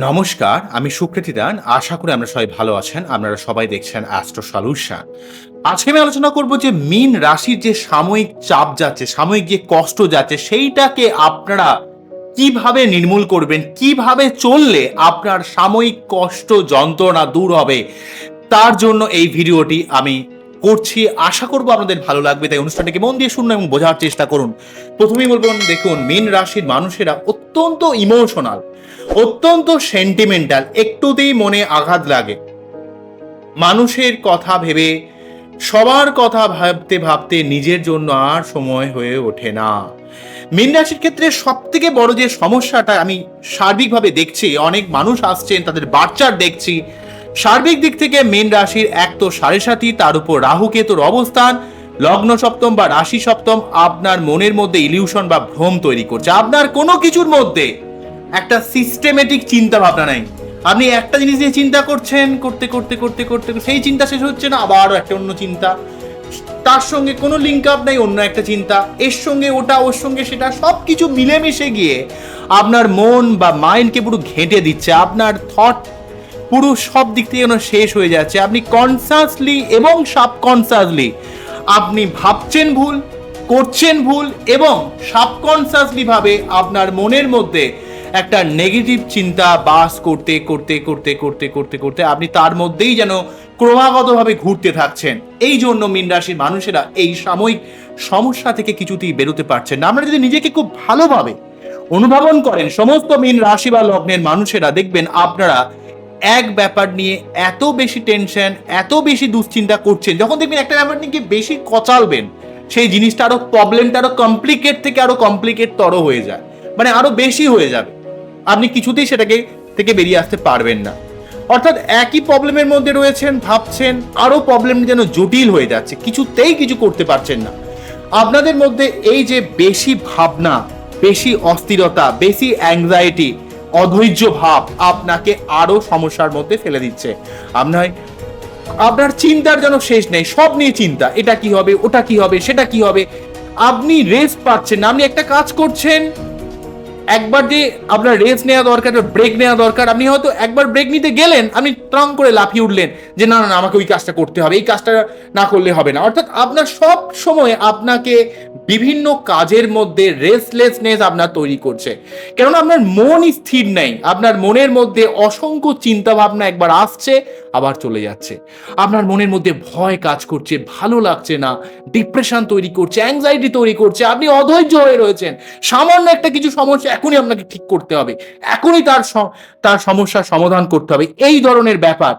নমস্কার, আমি সুকৃতি দান। আশা করি আমরা সবাই ভালো আছেন। আপনারা সবাই দেখছেন অ্যাস্ট্রো সলিউশন আজকে আমি আলোচনা করব যে মিন রাশির যে সাময়িক চাপ যাচ্ছে, সাময়িক যে কষ্ট যাচ্ছে, সেইটাকে আপনারা কীভাবে নির্মূল করবেন, কীভাবে চললে আপনার সাময়িক কষ্ট, যন্ত্রণা দূর হবে, তার জন্য এই ভিডিওটি আমি করছি, আশা করব আপনাদের ভালো লাগবে। তাই অনুষ্ঠানটাকে মন দিয়ে শুনুন এবং বোঝার চেষ্টা করুন। প্রথমেই বলব, দেখুন, মীন রাশির মানুষেরা অত্যন্ত ইমোশনাল অত্যন্ত সেন্টিমেন্টাল একটুতেই মনে আঘাত লাগে। মানুষের কথা ভেবে, সবার কথা ভাবতে ভাবতে নিজের জন্য আর সময় হয়ে ওঠে না। মীন রাশির ক্ষেত্রে সব থেকে বড় যে সমস্যাটা আমি সার্বিকভাবে দেখছি, অনেক মানুষ আসছেন, তাদের বাচ্চার দেখছি সার্বিক দিক থেকে মেন রাশির এক তো সাড়ে সাথী তার উপর রাহু কেতুর অবস্থান। লগ্ন সপ্তম বা রাশি সপ্তম, আপনার মনের মধ্যে ইলিউশন বা ভ্রম তৈরি করছে। আপনার কোনো কিছুর মধ্যে একটা সিস্টেমেটিক চিন্তা ভাবনা নাই। আপনি একটা জিনিস নিয়ে চিন্তা করছেন, করতে করতে করতে করতে সেই চিন্তা শেষ হচ্ছে না, আবারও একটা অন্য চিন্তা। তার সঙ্গে কোনো লিঙ্ক আপ নাই, অন্য একটা চিন্তা। এর সঙ্গে ওটা, ওর সঙ্গে সেটা সব কিছু মিলেমিশে গিয়ে আপনার মন বা মাইন্ডকে পুরো ঘেঁটে দিচ্ছে। আপনার থট পুরো সব দিক থেকে যেন শেষ হয়ে যাচ্ছে। আপনি কনসাসলি এবং সাবকনসাসলি আপনি ভাবছেন ভুল, করছেন ভুল এবং সাবকনসাসলি ভাবে আপনার মনের মধ্যে একটা নেগেটিভ চিন্তা বাস করতে করতে করতে করতে করতে করতে আপনি তার মধ্যেই যেন ক্রমাগতভাবে ঘুরতে থাকছেন। এই জন্য মীন রাশির মানুষেরা এই সাময়িক সমস্যা থেকে কিছুতেই বেরোতে পারছেন না। আমরা যদি নিজেকে খুব ভালোভাবে অনুধাবন করেন, সমস্ত মীন রাশি বা লগ্নের মানুষেরা দেখবেন আপনারা এক ব্যাপার নিয়ে এত বেশি টেনশন এত বেশি দুশ্চিন্তা করছেন, যখন দেখবেন একটা ব্যাপার নিয়ে বেশি কচালবেন, সেই জিনিসটা আরও প্রবলেমটা আরও কমপ্লিকেট থেকে আরও কমপ্লিকেট তর হয়ে যায় মানে আরও বেশি হয়ে যাবে। আপনি কিছুতেই সেটাকে থেকে বেরিয়ে আসতে পারবেন না। অর্থাৎ একই প্রবলেমের মধ্যে রয়েছেন, ভাবছেন, আরও প্রবলেম যেন জটিল হয়ে যাচ্ছে, কিছুতেই কিছু করতে পারছেন না। আপনাদের মধ্যে এই যে বেশি ভাবনা, বেশি অস্থিরতা, বেশি অ্যাংজাইটি অধৈর্য ভাব আপনাকে আরও সমস্যার মধ্যে ফেলে দিচ্ছে। আপনার আপনার চিন্তার যেন শেষ নেই, সব নিয়ে চিন্তা। এটা কি হবে, ওটা কি হবে, সেটা কি হবে? আপনি রেস্ট পাচ্ছেন না। আপনি একটা কাজ করছেন একবার যে আপনার রেস্ট নেওয়া দরকার ব্রেক নেওয়া দরকার, আপনি হয়তো একবার ব্রেক নিতে গেলেন, আপনি ট্রাং করে লাফিয়ে উঠলেন যে, না না আমাকে ওই কাজটা করতে হবে, এই কাজটা না করলে হবে না। অর্থাৎ আপনার সব সময় আপনাকে বিভিন্ন কাজের মধ্যে রেস্টলেসনেস আপনার তৈরি করছে। কেননা আপনার মনই স্থির নেই, আপনার মনের মধ্যে অসংখ্য চিন্তা ভাবনা একবার আসছে, আবার চলে যাচ্ছে। আপনার মনের মধ্যে ভয় কাজ করছে, ভালো লাগছে না ডিপ্রেশন তৈরি করছে অ্যাংজাইটি তৈরি করছে, আপনি অধৈর্য হয়ে রয়েছেন। সামান্য একটা কিছু সমস্যা এখনই আপনাকে ঠিক করতে হবে। এখনই তার তার সমস্যার সমাধান করতে হবে। এই ধরনের ব্যাপার।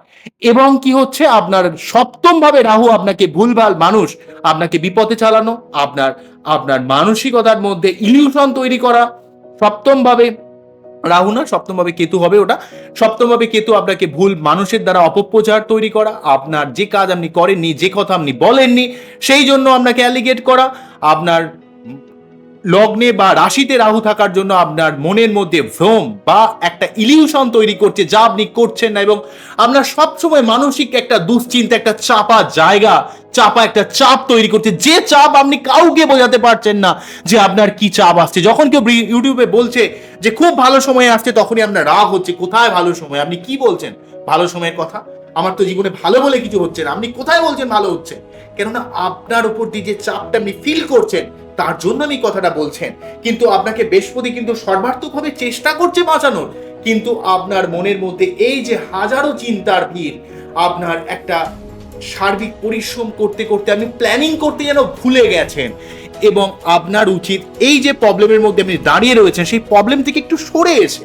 এবং কি হচ্ছে? আপনার সপ্তম ভাবে রাহু আপনাকে ভুলভাল মানুষ আপনাকে বিপদে চালানো, আপনার আপনার মানসিকতার মধ্যে ইলিউশন তৈরি করা। সপ্তম ভাবে রাহু না, সপ্তম ভাবে কেতু হবে ওটা। সপ্তম ভাবে কেতু আপনাকে ভুল মানুষের দ্বারা অপপ্রচার তৈরি করা, আপনার যে কাজ আপনি করেননি, যে কথা আপনি বলেননি, সেই জন্য আপনাকে অ্যালিগেট করা। আপনার লগ্নে বা রাশিতে রাহু থাকার জন্য আপনার মনের মধ্যে ভ্রম বা একটা ইলিউশন তৈরি করছে যা আপনি করছেন না এবং আপনার সবসময় মানসিক একটা দুশ্চিন্তা, একটা চাপা জায়গা চাপা একটা চাপ তৈরি করছে। যে চাপ আপনি কাউকে বোঝাতে পারছেন না যে আপনার কি চাপ আসছে। যখন কেউ ইউটিউবে বলছে যে খুব ভালো সময় আসছে, তখনই আপনার রাগ হচ্ছে। কোথায় ভালো সময়? আপনি কি বলছেন? ভালো সময়ের কথা? আমার তো জীবনে ভালো বলে কিছু হচ্ছে না। আপনি কোথায় বলছেন ভালো হচ্ছে? কেননা আপনার উপর দিয়ে যে চাপটা আপনি ফিল করছেন, তার জন্য আমি কথাটা বলছেন। কিন্তু আপনাকে বৃহস্পতি কিন্তু সর্বাত্মকভাবে চেষ্টা করছে বাঁচানোর। কিন্তু আপনার মনের মধ্যে এই যে হাজারো চিন্তার ভিড়, আপনার একটা সার্বিক পরিশ্রম করতে করতে আপনি প্ল্যানিং করতে যেন ভুলে গেছেন। এবং আপনার উচিত এই যে প্রবলেমের মধ্যে আপনি দাঁড়িয়ে রয়েছেন, সেই প্রবলেম থেকে একটু সরে এসে,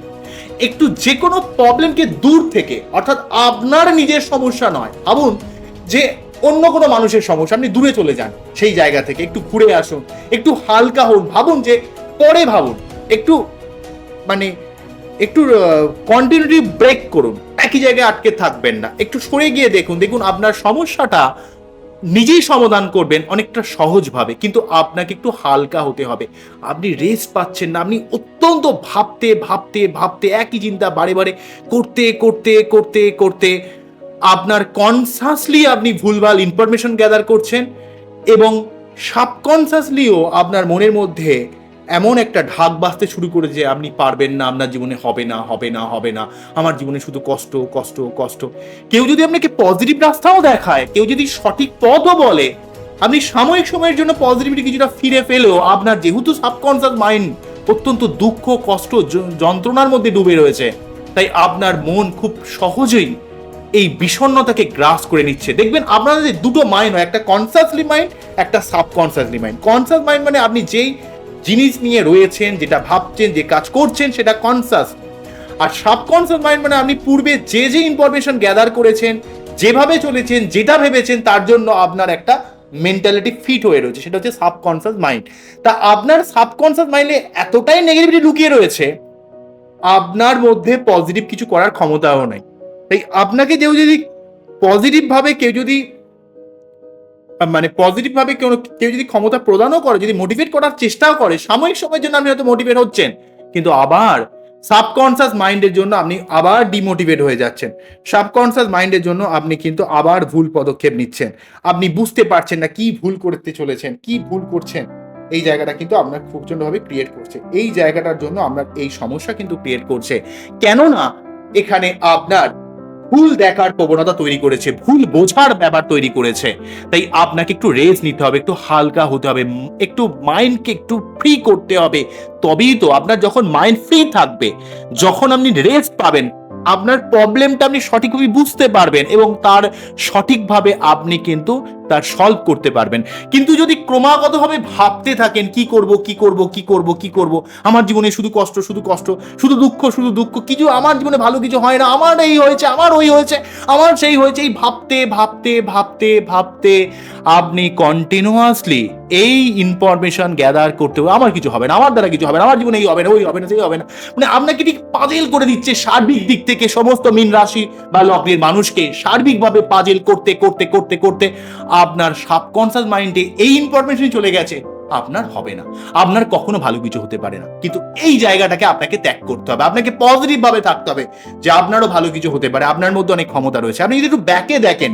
একটু যে কোনো প্রবলেমকে দূর থেকে, অর্থাৎ আপনার নিজের সমস্যা নয়, ভাবুন যে অন্য কোনো মানুষের সমস্যা, আপনি দূরে চলে যান সেই জায়গা থেকে, একটু ঘুরে আসুন, একটু হালকা হন, ভাবুন যে পরে ভাবুন, একটু মানে একটু কন্টিনিউটি ব্রেক করুন। একই জায়গায় আটকে থাকবেন না। একটু সরে গিয়ে দেখুন দেখুন আপনার সমস্যাটা নিজেই সমাধান করবেন অনেকটা সহজভাবে, কিন্তু আপনাকে একটু হালকা হতে হবে। আপনি রেস্ট পাচ্ছেন না, আপনি অত্যন্ত ভাবতে ভাবতে ভাবতে একই চিন্তা বারে বারে করতে করতে করতে করতে আপনার কনসাসলি আপনি ভুলভাল ইনফরমেশন গ্যাদার করছেন এবং সাবকনসাসলিও আপনার মনের মধ্যে এমন একটা ঢাক বাজতে শুরু করে যে আপনি পারবেন না, আপনার জীবনে হবে না হবে না হবে না। আমার জীবনে শুধু কষ্ট কষ্ট কষ্ট। কেউ যদি আপনাকে পজিটিভ রাস্তাও দেখায়, কেউ যদি সঠিক পথও বলে, আপনি সাময়িক সময়ের জন্য পজিটিভিটি কিছুটা ফিরে পেলেও আপনার যেহেতু সাবকনসিয়াস মাইন্ড অত্যন্ত দুঃখ, কষ্ট যন্ত্রণার মধ্যে ডুবে রয়েছে, তাই আপনার মন খুব সহজেই এই বিষণ্ণতাকে গ্রাস করে নিচ্ছে। দেখবেন আপনাদের দুটো মাইন্ড হয়, একটা কনসাসলি মাইন্ড একটা সাবকনসাসলি মাইন্ড কনসাস মাইন্ড মানে আপনি যেই জিনিস নিয়ে রয়েছেন, যেটা ভাবছেন, যে কাজ করছেন, সেটা কনসাস আর সাবকনসাস মাইন্ড মানে আপনি পূর্বে যে যে ইনফরমেশন গ্যাদার করেছেন, যেভাবে চলেছেন, যেটা ভেবেছেন, তার জন্য আপনার একটা মেন্টালিটি ফিট হয়ে রয়েছে, সেটা হচ্ছে সাবকনসাস মাইন্ড তা আপনার সাবকনসাস মাইন্ডে এতটাই নেগেটিভিটি লুকিয়ে রয়েছে, আপনার মধ্যে পজিটিভ কিছু করার ক্ষমতাও নেই। তাই আপনাকে কেউ যদি পজিটিভ ভাবে কেউ যদি মানে পজিটিভ ভাবে কেউ কেউ যদি ক্ষমতা প্রদানও করে, যদি মোটিভেট করার চেষ্টাও করে, সাময়িক সময়ের জন্য আপনি হয়তো মোটিভেট হচ্ছেন। কিন্তু আবার সাবকনসিয়াস মাইন্ডের জন্য আপনি আবার ডিমোটিভেট হয়ে যাচ্ছেন। সাবকনসিয়াস মাইন্ডের জন্য আপনি কিন্তু আবার ভুল পদক্ষেপ নিচ্ছেন। আপনি বুঝতে পারছেন না কি ভুল করতে চলেছেন, কি ভুল করছেন। এই জায়গাটা কিন্তু আপনার প্রচন্ডভাবে ক্রিয়েট করছে। এই জায়গাটার জন্য আপনার এই সমস্যা কিন্তু ক্রিয়েট করছে। কেননা এখানে আপনার ভুল দেখার প্রবণতা তৈরি করেছে, ভুল বোঝার ব্যাপার তৈরি করেছে। তাই আপনাকে একটু রেজ নিতে হবে, একটু হালকা হতে হবে, একটু মাইন্ডকে একটু ফ্রি করতে হবে। তবেই তো আপনার যখন মাইন্ড ফ্রি থাকবে, যখন আপনি রেস্ট পাবেন, আপনার প্রবলেমটা আপনি সঠিকভাবে বুঝতে পারবেন এবং তার সঠিকভাবে আপনি কিন্তু তার সলভ করতে পারবেন। কিন্তু যদি ক্রমাগতভাবে ভাবতে থাকেন, কি করব কি করব কি করব কি করব, আমার জীবনে শুধু কষ্ট শুধু কষ্ট, শুধু দুঃখ শুধু দুঃখ, কিছু আমার জীবনে ভালো কিছু হয় না, আমার এই হয়েছে, আমার ওই হয়েছে, আমার সেই হয়েছে, এই ভাবতে ভাবতে ভাবতে ভাবতে আপনি কন্টিনিউয়াসলি এই ইনফরমেশন গ্যাদার করতে হবে, আমার কিছু হবে না, আমার দ্বারা কিছু হবে না, আমার জীবনে এই হবে না, ওই হবে না, সেই হবে না। মানে আপনাকে ঠিক পাজেল করে দিচ্ছে সার্বিক দিক থেকে সমস্ত মিন রাশি বা লগ্নের মানুষকে সার্বিকভাবে পাজেল করতে করতে করতে করতে আপনার সাবকনসিয়াস মাইন্ডে এই ইনফরমেশন চলে গেছে, আপনার হবে না। আপনার কখনো ভালো কিছু হতে পারে না। কিন্তু এই জায়গাটাকে আপনাকে ত্যাগ করতে হবে। আপনাকে পজিটিভ ভাবে থাকতে হবে যে আপনারও ভালো কিছু হতে পারে, আপনার মধ্যে অনেক ক্ষমতা রয়েছে। আপনি যদি একটু ব্যাকে দেখেন,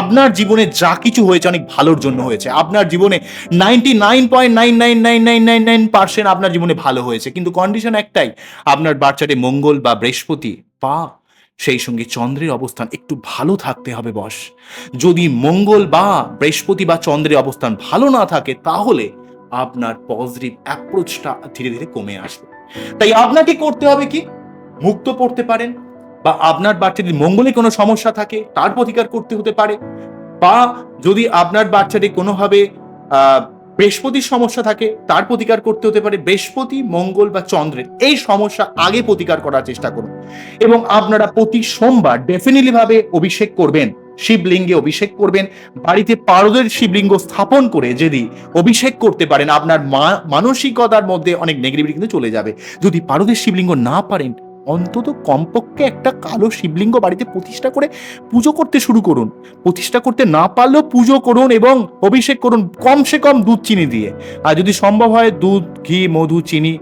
আপনার জীবনে যা কিছু হয়েছে অনেক ভালোর জন্য হয়েছে। আপনার জীবনে ninety nine point nine nine nine nine nine nine percent আপনার জীবনে ভালো হয়েছে। কিন্তু কন্ডিশন একটাই, আপনার বাচ্চাটে মঙ্গল বা বৃহস্পতি বা সেই সঙ্গে চন্দ্রের অবস্থান একটু ভালো থাকতে হবে, বস। যদি মঙ্গল বা বৃহস্পতি বা চন্দ্রের অবস্থান ভালো না থাকে, তাহলে আপনার পজিটিভ অ্যাপ্রোচটা ধীরে ধীরে কমে আসবে। তাই আপনাকে করতে হবে কি? মুক্ত পড়তে পারেন বা আপনার বাচ্চাটির মঙ্গলে কোনো সমস্যা থাকে, তার প্রতিকার করতে হতে পারে। বা যদি আপনার বাচ্চাটি কোনোভাবে বৃহস্পতির সমস্যা থাকে, তার প্রতিকার করতে হতে পারে বৃহস্পতি, মঙ্গল বা চন্দ্রের। এই সমস্যা আগে প্রতিকার করার চেষ্টা করুন। এবং আপনারা প্রতি সোমবার ডেফিনেটলি ভাবে অভিষেক করবেন, শিবলিঙ্গে অভিষেক করবেন, বাড়িতে পারদের শিবলিঙ্গ স্থাপন করে যদি অভিষেক করতে পারেন, আপনার মানসিকতার মধ্যে অনেক নেগেটিভিটি কিন্তু চলে যাবে। যদি পারদের শিবলিঙ্গ না পারেন অন্তত কমপক্ষে একটা কালো শিবলিঙ্গ বাড়িতে প্রতিষ্ঠা করে পুজো করতে শুরু করুন। প্রতিষ্ঠা করতে না পারলেও পুজো করুন এবং অভিষেক করুন কমসে কম দুধ চিনি দিয়ে। আর যদি সম্ভব হয়, দুধ, ঘি, মধু, চিনি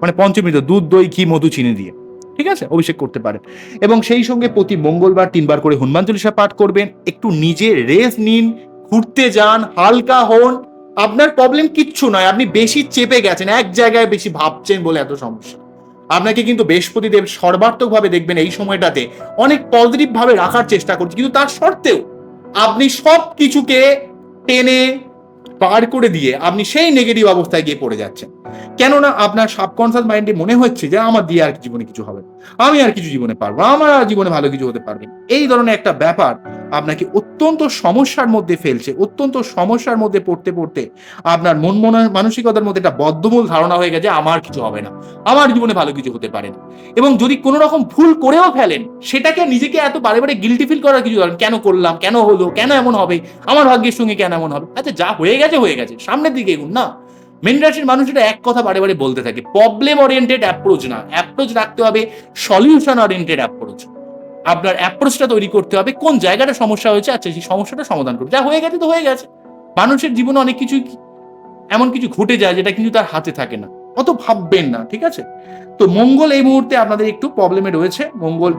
মানে পঞ্চমৃত, দুধ, দই, ঘি, মধু, চিনি দিয়ে। ঠিক আছে? অভিষেক করতে পারেন। এবং সেই সঙ্গে প্রতি মঙ্গলবার তিনবার করে হনুমান চল্লিশা পাঠ করবেন। একটু নিজে রেস্ট নিন, ঘুরতে যান, হালকা হন। আপনার প্রবলেম কিচ্ছু নয়। আপনি বেশি চেপে গেছেন, এক জায়গায় বেশি ভাবছেন বলে এত সমস্যা। আপনাকে কিন্তু বৃহস্পতিদেব সর্বাত্মকভাবে দেখবেন এই সময়টাতে অনেক পজিটিভ ভাবে রাখার চেষ্টা করছে। কিন্তু তার সত্ত্বেও আপনি সব কিছুকে টেনে পার করে দিয়ে আপনি সেই নেগেটিভ অবস্থায় গিয়ে পড়ে যাচ্ছেন। কেননা আপনার সাবকনসিয়াস মাইন্ডে মনে হচ্ছে যে আমার দিয়ে আর জীবনে কিছু হবে আমি আর কিছু জীবনে পারব আমার আর জীবনে ভালো কিছু হতে পারবে এই ধরনের একটা ব্যাপার আপনাকে অত্যন্ত সমস্যার মধ্যে ফেলছে, অত্যন্ত সমস্যার মধ্যে পড়তে পড়তে আপনার মন মনা- মানসিকতার মধ্যে একটা বদ্ধমূল ধারণা হয়ে গেছে, আমার কিছু হবে না। আমার জীবনে ভালো কিছু হতে পারে এবং যদি কোনো রকম ভুল করেও ফেলেন, সেটাকে নিজেকে এত বারে বারে গিলটি ফিল করার কিছু নেই। কেন করলাম? কেন হলো? কেন এমন হবে? আমার ভাগ্যের সঙ্গে কেন এমন হবে? আচ্ছা যা হয়ে গেছে হয়ে গেছে। সামনের দিকে এগুন, না? মেন রাশির মানুষেরা এক কথা বারে বারে বলতে থাকে প্রবলেম ওরিয়েন্টেড অ্যাপ্রোচ না। অ্যাপ্রোচ রাখতে হবে সলিউশন ওরিয়েন্টেড অ্যাপ্রোচ আপনার অ্যাপ্রোচটা তৈরি করতে হবে, কোন জায়গাটা সমস্যা হয়েছে আচ্ছা সেই সমস্যাটা সমাধান করবে যা হয়ে গেছে তো হয়ে গেছে। মানুষের জীবনে অনেক কিছু এমন কিছু ঘটে যায় যেটা কিন্তু তার হাতে থাকে না। অত ভাববেন না, ঠিক আছে? তো মঙ্গল এই মুহূর্তে আপনাদের একটু প্রবলেমে রয়েছে। মঙ্গল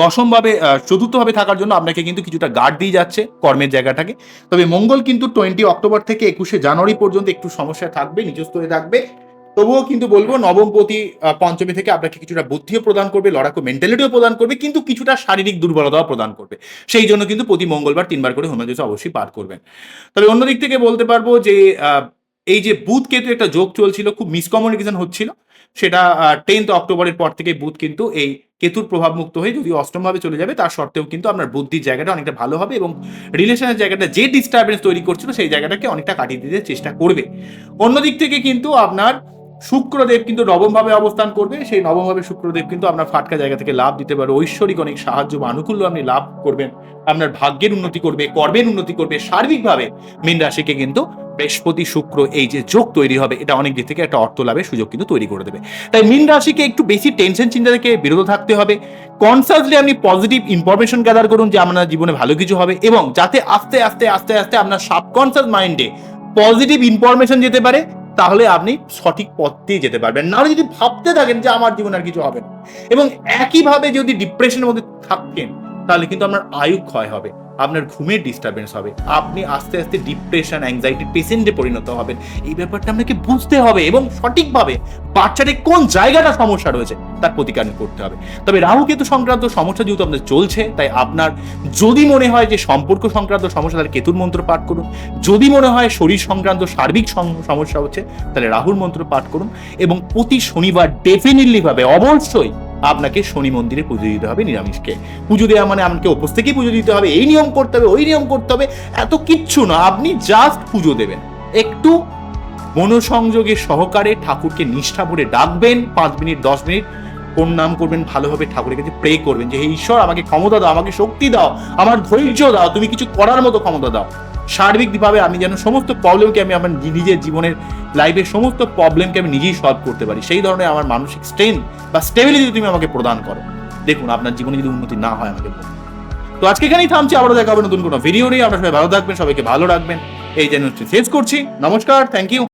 দশম ভাবে চতুর্থ ভাবে থাকার জন্য আপনাকে কিন্তু কিছুটা গার্ড দিয়ে যাচ্ছে কর্মের জায়গাটাকে। তবে মঙ্গল কিন্তু টোয়েন্টি অক্টোবর থেকে একুশে জানুয়ারি পর্যন্ত একটু সমস্যা থাকবে নিজস্ব হয়ে থাকবে। তবুও কিন্তু বলব নবমপতি পঞ্চমী থেকে আপনাকে কিছুটা বুদ্ধিও প্রদান করবে, লড়াকু মেন্টালিটিও প্রদান করবে, কিন্তু কিছুটা শারীরিক দুর্বলতাও প্রদান করবে। সেই জন্য কিন্তু প্রতি মঙ্গলবার তিনবার করে চালিসা অবশ্যই পাঠ করবেন। তবে অন্যদিক থেকে বলতে পারব যে এই যে বুধ কেতু একটা যোগ চলছিল, খুব মিসকমিউনিকেশন হচ্ছিল, সেটা টেন্থ অক্টোবরের পর থেকে বুধ কিন্তু এই কেতুর প্রভাব মুক্ত হয়ে যদি অষ্টমভাবে চলে যাবে, তার সত্ত্বেও কিন্তু আপনার বুদ্ধির জায়গাটা অনেকটা ভালো হবে এবং রিলেশনের জায়গাটা যে ডিস্টারবেন্স তৈরি করছিল, সেই জায়গাটাকে অনেকটা কাটিয়ে দিতে চেষ্টা করবে। অন্যদিক থেকে কিন্তু আপনার শুক্রদেব কিন্তু নবমভাবে অবস্থান করবে। সেই নবমভাবে শুক্রদেব কিন্তু আপনার ফাটকা জায়গা থেকে লাভ দিতে পারে ঐশ্বরিক অনেক সাহায্য বা আনুকূল্য আপনি লাভ করবেন। আপনার ভাগ্যের উন্নতি করবে, কর্মের উন্নতি করবে। সার্বিকভাবে মীন রাশিকে কিন্তু বৃহস্পতি, শুক্র এই যে যোগ তৈরি হবে, এটা অনেক দিক থেকে একটা অর্থ লাভের সুযোগ কিন্তু তৈরি করে দেবে। তাই মীন রাশিকে একটু বেশি টেনশন চিন্তা থেকে বিরত থাকতে হবে। কনসাসলি আপনি পজিটিভ ইনফরমেশন গ্যাদার করুন যে আপনার জীবনে ভালো কিছু হবে এবং যাতে আস্তে আস্তে আস্তে আস্তে আপনার সাবকনসাস মাইন্ডে পজিটিভ ইনফরমেশন যেতে পারে তাহলে আপনি সঠিক পথ দিয়ে যেতে পারবেন। নাহলে যদি ভাবতে থাকেন যে আমার জীবন আর কিছু হবে না। এবং একইভাবে যদি ডিপ্রেশনের মধ্যে থাকেন, তাহলে কিন্তু আপনার আয়ু ক্ষয় হবে। আপনার ঘুমের ডিস্টারবেন্স হবে। আপনি আস্তে আস্তে ডিপ্রেশন অ্যাংজাইটির পেশেন্টে পরিণত হবেন। এই ব্যাপারটা আপনাকে বুঝতে হবে এবং সঠিকভাবে বাচ্চাটির কোন জায়গাটা সমস্যা রয়েছে তার প্রতিকার করতে হবে। তবে রাহু কেতু সংক্রান্ত সমস্যা যেহেতু আপনাদের চলছে, তাই আপনার যদি মনে হয় যে সম্পর্ক সংক্রান্ত সমস্যা, তাহলে কেতুর মন্ত্র পাঠ করুন। যদি মনে হয় শরীর সংক্রান্ত সার্বিক সমস্যা হচ্ছে, তাহলে রাহুর মন্ত্র পাঠ করুন। এবং প্রতি শনিবার ডেফিনেটলি ভাবে, অবশ্যই আপনাকে শনি মন্দিরে পুজো দিতে হবে, নিরামিষকে। পুজো দেওয়া মানে আপনাকে উপোস থেকেই পুজো দিতে হবে, এই নিয়ম করতে হবে, ওই নিয়ম করতে হবে, এত কিচ্ছু না, আপনি জাস্ট পুজো দেবেন। একটু মনোসংযোগের সহকারে ঠাকুরকে নিষ্ঠা ভরে ডাকবেন, পাঁচ মিনিট, দশ মিনিট নাম করবেন, ভালোভাবে ঠাকুরের কাছে প্রে করবেন যে, হে ঈশ্বর, আমাকে ক্ষমতা দাও, আমাকে শক্তি দাও, আমার ধৈর্য দাও, তুমি কিছু করার মতো ক্ষমতা দাও। সার্বিকভাবে আমি যেন সমস্ত প্রবলেমকে আমি আমার নিজের জীবনের লাইফের সমস্ত প্রবলেমকে আমি নিজেই সলভ করতে পারি। সেই ধরনের আমার মানসিক স্ট্রেংথ বা স্টেবিলিটি তুমি আমাকে প্রদান করো। দেখুন, আপনার জীবনে যদি উন্নতি না হয় আমাকে। তো আজকে এখানেই থামছি, আবারও দেখা হবে নতুন কোনো ভিডিও নিয়ে। আপনার সবাই ভালো থাকবেন, সবাইকে ভালো রাখবেন। এই চ্যানেলটি শেষ করছি। নমস্কার থ্যাংক ইউ